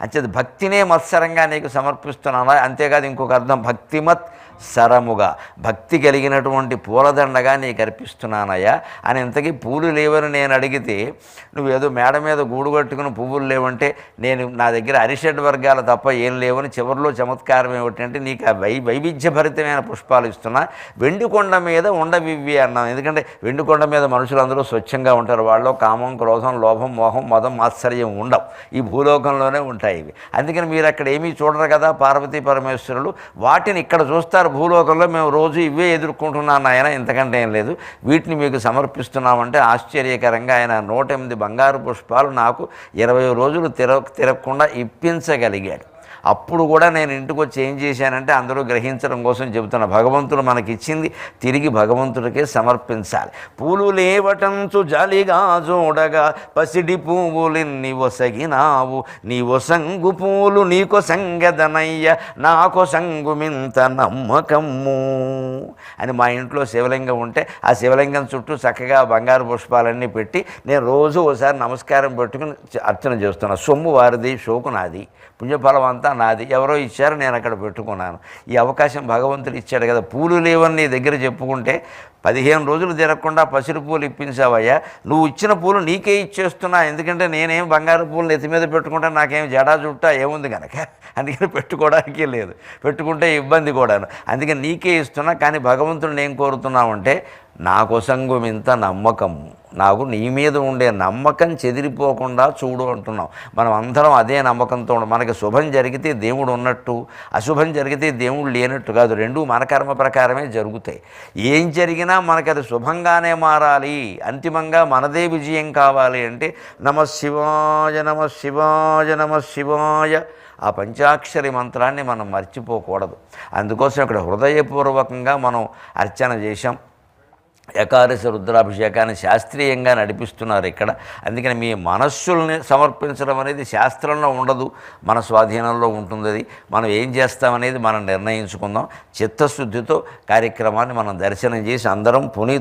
అంచేత భక్తినే మత్సరంగా నీకు సమర్పిస్తున్నాను. అంతేకాదు ఇంకొక అర్థం భక్తిమత్ సరముగా. భక్తి కలిగినటువంటి పూలదండగా నీకు అర్పిస్తున్నానయ్యా. అని ఇంతకీ పూలు లేవని నేను అడిగితే నువ్వేదో మేడ మీద గూడు కట్టుకుని పువ్వులు లేవంటే నేను నా దగ్గర అరిషడ్ వర్గాలు తప్ప ఏం లేవని చివరిలో చమత్కారం ఏమిటంటే నీకు ఆ వై వైవిధ్యభరితమైన పుష్పాలు ఇస్తున్నా. వెండికొండ మీద ఉండవివ్వి అన్నాం ఎందుకంటే వెండికొండ మీద మనుషులందరూ స్వచ్ఛంగా ఉంటారు. వాళ్ళు కామం క్రోధం లోభం మోహం మదం ఆశ్చర్యం ఉండవు. ఈ భూలోకంలోనే ఉంటాయి. ఇవి. అందుకని మీరు అక్కడ ఏమీ చూడరు కదా పార్వతీ పరమేశ్వరులు. వాటిని ఇక్కడ చూస్తారు భూలోకంలో. మేము రోజు ఇవే ఎదుర్కొంటున్నాను ఆయన ఇంతకంటే ఏం లేదు. వీటిని మీకు సమర్పిస్తున్నామంటే ఆశ్చర్యకరంగా ఆయన నూట ఎనిమిది బంగారు పుష్పాలు నాకు ఇరవై రోజులు తిర తిరగకుండా ఇప్పించగలిగాడు. అప్పుడు కూడా నేను ఇంటికి వచ్చి ఏం చేశానంటే అందరూ గ్రహించడం కోసం చెబుతున్న భగవంతుడు మనకిచ్చింది తిరిగి భగవంతుడికే సమర్పించాలి. పూలు లేవటంచు జాలిగా చూడగా పసిడి పువ్వులెన్ని ఒసగినావు. నీ ఒసంగు పూలు నీకు సంగదనయ్య నాకు సంగుమింత నమ్మకమ్ము అని మా ఇంట్లో శివలింగం ఉంటే ఆ శివలింగం చుట్టూ చక్కగా బంగారు పుష్పాలన్నీ పెట్టి నేను రోజు ఒకసారి నమస్కారం పెట్టుకుని అర్చన చేస్తున్నా. సొమ్ము వారిది షోకు నాది పుణ్యఫలం అంతా నాది. ఎవరో ఇచ్చారు నేను అక్కడ పెట్టుకున్నాను. ఈ అవకాశం భగవంతుడు ఇచ్చాడు కదా. పూలు లేవని నీ దగ్గర చెప్పుకుంటే పదిహేను రోజులు తిరగకుండా పసిరి పూలు ఇప్పించావయ్యా. నువ్వు ఇచ్చిన పూలు నీకే ఇచ్చేస్తున్నా. ఎందుకంటే నేనేం బంగారు పూలు నెత్తి మీద పెట్టుకుంటే నాకేం జడా చుట్టా ఏముంది కనుక అందుకని పెట్టుకోవడానికి లేదు. పెట్టుకుంటే ఇబ్బంది కూడాను. అందుకని నీకే ఇస్తున్నా. కానీ భగవంతుడిని ఏం కోరుతున్నావంటే నా కొసంగు ఇంత నమ్మకం. నాకు నీ మీద ఉండే నమ్మకం చెదిరిపోకుండా చూడు అంటున్నాం. మనం అందరం అదే నమ్మకంతో మనకి శుభం జరిగితే దేవుడు ఉన్నట్టు అశుభం జరిగితే దేవుడు లేనట్టు కాదు. రెండు మన కర్మ ప్రకారమే జరుగుతాయి. ఏం జరిగినా మనకి అది శుభంగానే మారాలి. అంతిమంగా మనదే విజయం కావాలి అంటే నమ శివాయ నమ శివాయ నమ శివాయ. ఆ పంచాక్షరి మంత్రాన్ని మనం మర్చిపోకూడదు. అందుకోసం ఇక్కడ హృదయపూర్వకంగా మనం అర్చన చేశాం. ఏకాదశి రుద్రాభిషేకాన్ని శాస్త్రీయంగా నడిపిస్తున్నారు ఇక్కడ. అందుకని మీ మనస్సుల్ని సమర్పించడం అనేది శాస్త్రంలో ఉండదు మన స్వాధీనంలో ఉంటుంది అది మనం ఏం చేస్తామనేది మనం నిర్ణయించుకుందాం. చిత్తశుద్ధితో కార్యక్రమాన్ని మనం దర్శనం చేసి అందరం పునీ